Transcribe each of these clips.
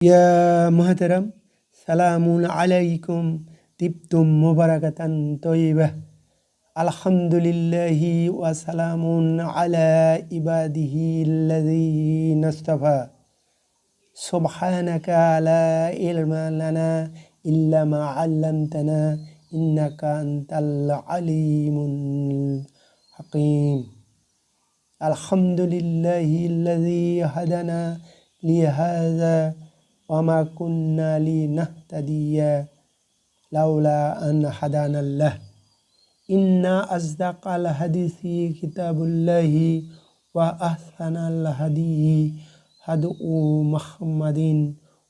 ইয়া মহাতারাম সালামুন আলাইকুম তিপ্তুম মোবারাকাতান তৈবাহ আলহামদুলিল্লাহি ওয়া সালামুন আলা ইবাদিহি আল্লাযীনাস্তাফা সুবহানাকা লা ইলমা লানা ইল্লা মা 'আল্লামতানা ইন্নাকা আনতাল আলিমুল হাকীম আলহামদুলিল্লাহি আল্লাযী হাদানা লিহাযা وما كنا لنهتدي لولا أن هدانا الله. إن أصدق الحديث كتاب الله وأحسن الهدي هدء محمد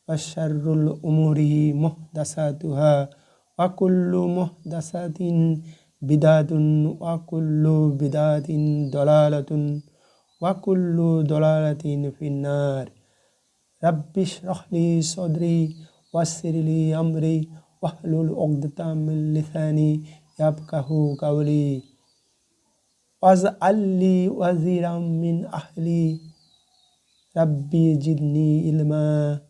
وشر الأمور محدثاتها وكل محدثة بدعة وكل بدعة ضلالة وكل ضلالة في النار. رب اشرح لي صدري ويسر لي أمري واحلل عقدة من لساني يفقه قولي. واجعل لي وزيرا من أهلي. ربي زدني علما.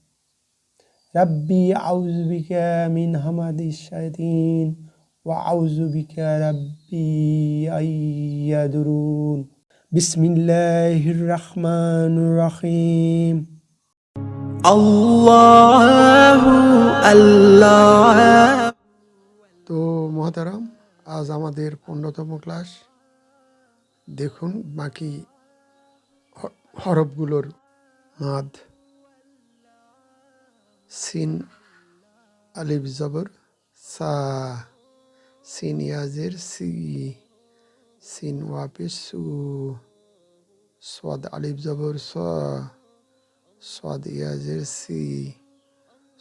ربي أعوذ بك من همد الشياطين وأعوذ بك ربي أن يحضرون بسم الله الرحمن الرحيم. তো মহাতারাম, আজ আমাদের পনেরোতম ক্লাস। দেখুন বাকি হরফগুলোর মাদ। সিন, আলিফ জবর, সা। সিন ইয়াজের, সি। সিন ওয়াপেশ সু। সোয়াদ আলিফ জবর, স। সোয়াদ ইয়াজের সি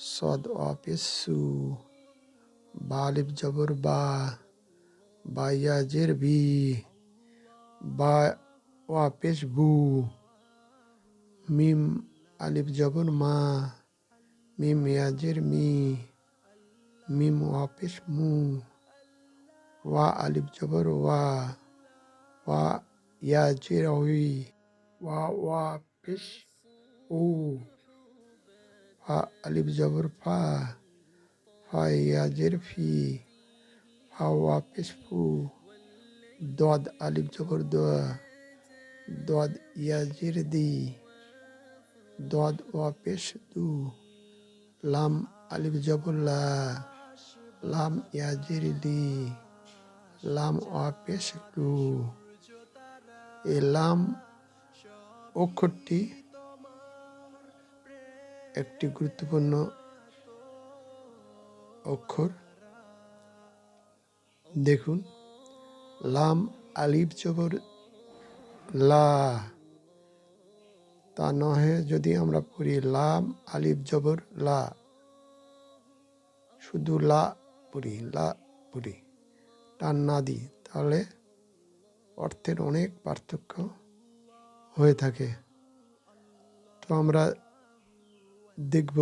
সোয়াদ ওয়াপেশ সু বা আলিফ জবর বা বা ইয়াজের বি বা ওয়াপেশ বু মিম আলিফ জবর মা মিম ইয়াজের মি মিম ওয়াপেশ মু ওয়া আলিফ জবর ওয়া উ ফা আলিফ জবর ফা ফা ইয়াজের ফি ফা ওয়াপেশ ফু দদ আলিফ জবর দোয়া দদ ইয়াজের দি দদ ওয়াপেশ দু লাম আলিফ জবর লা লাম ইয়াজের লি লাম ওয়াপেশ লু এই লাম অক্ষরটি একটি গুরুত্বপূর্ণ অক্ষর। দেখুন, লাম, আলিফ, জবর, লা। তা নহে যদি আমরা পড়ি লাম, আলিফ, জবর, লা। শুধু লা পড়ি লা পড়ি। টান না দিই তাহলে অর্থের অনেক পার্থক্য হয়ে থাকে। তো আমরা দেখব।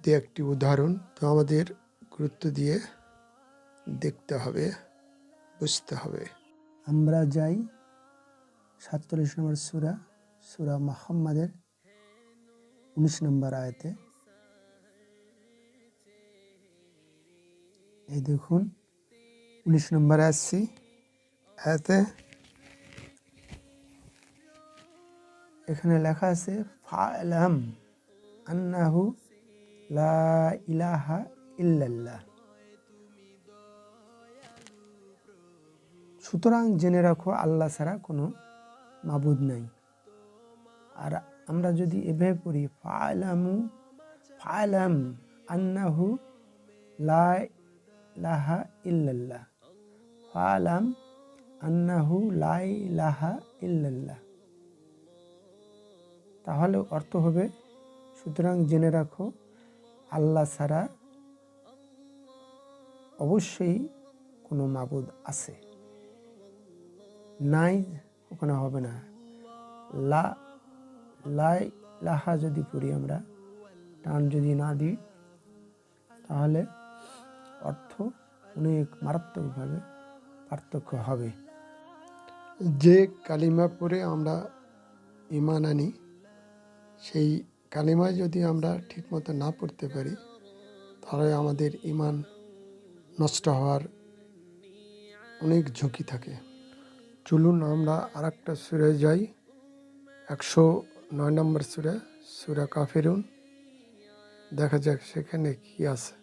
দু একটি উদাহরণ। তো আমাদের গুরুত্ব দিয়ে দেখতে হবে, বুঝতে হবে। আমরা যাই সাতচল্লিশ নম্বর সুরা সুরা মোহাম্মদের উনিশ নম্বর আয়তে। এই দেখুন, উনিশ নম্বরে আসছি আয়াতে এখানে লেখা আছে, ফালাম আন্নাহু লা ইলাহা ইল্লাল্লাহ। সুতরাং জেনে রাখো, আল্লাহ ছাড়া কোনো মাবুদ নাই। আর আমরা যদি এভাবে পড়ি, ফালামু, ফালাম আন্নাহু লা লাহা ইল্লাল্লাহ। ফালাম আন্নাহু লাই লাহা ইল্লাল্লাহ। তাহলে অর্থ হবে। সুতরাং জেনে রাখো, আল্লাহ ছাড়া অবশ্যই কোনো মাবুদ আছে। নাই ওখানে হবে না। লা লাই লাহা যদি পড়ি আমরা, টান যদি না দিই, তাহলে অর্থ অনেক মারাত্মকভাবে পার্থক্য হবে। যে কালিমা পরে আমরা ইমান আনি সেই কালিমায় যদি আমরা ঠিকমতো না পড়তে পারি, তাহলে আমাদের ইমান নষ্ট হওয়ার অনেক ঝুঁকি থাকে। চলুন আমরা আর একটা সুরে যাই, একশো নয় নম্বর সুরে, সুরা কাফেরুন। দেখা যাক সেখানে কি আছে।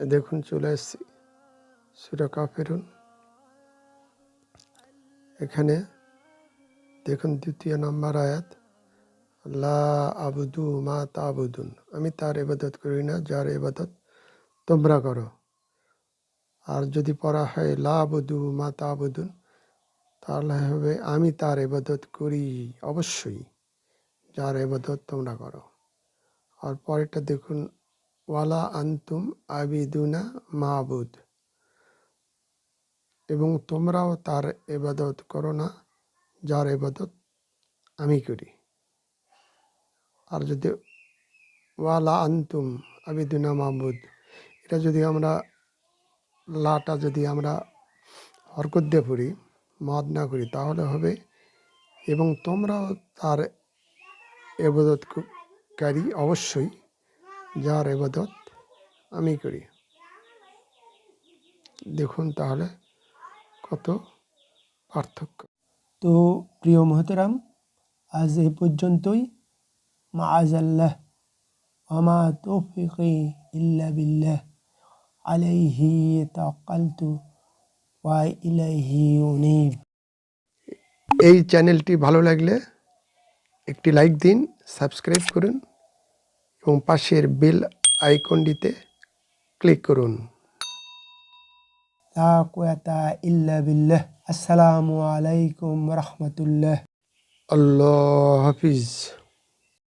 দেখুন, চলে এসছি সুরা কাফেরুন। এখানে দেখুন দ্বিতীয় নম্বর আয়াত, লা আবুদু মা তাবুদুন। আমি তার ইবাদত করি না, যার ইবাদত তোমরা করো। আর যদি পড়া হয়, লা আবুদু মা তাবুদুন, তাহলে হবে, আমি তার ইবাদত করি, অবশ্যই, যার ইবাদত তোমরা করো। আর পরেরটা দেখুন, ওয়ালা আন্তুম আবিদুনা মাবুদ। এবং তোমরাও তার এবাদত করো না, যার এবাদত আমি করি। আর যদি ওয়ালা আন্তুম আবিদুনা মাহবুদ এটা যদি আমরা, লাটা যদি আমরা হরকত দিয়ে পড়ি, মদ না করি, তাহলে হবে, এবং তোমরাও তার এবাদতকারী অবশ্যই, যার এবাদত আমি করি। দেখুন তাহলে। কত পার্থক্য? তো প্রিয় মহতরাম আজ এই পর্যন্তই। মা আজাল্লাহ আমা তৌফিকি ইল্লা বিল্লাহ। আলাইহি তাকালতু ওয়া ইলাইহি উনীব। এই চ্যানেলটি ভালো লাগলে একটি লাইক দিন সাবস্ক্রাইব করুন এবং পাশের বেল আইকনটিতে ক্লিক করুন। লা কুয়াতা ইল্লা বিল্লাহ আসসালামু আলাইকুম রহমতুল্লাহ আল্লাহ হাফিজ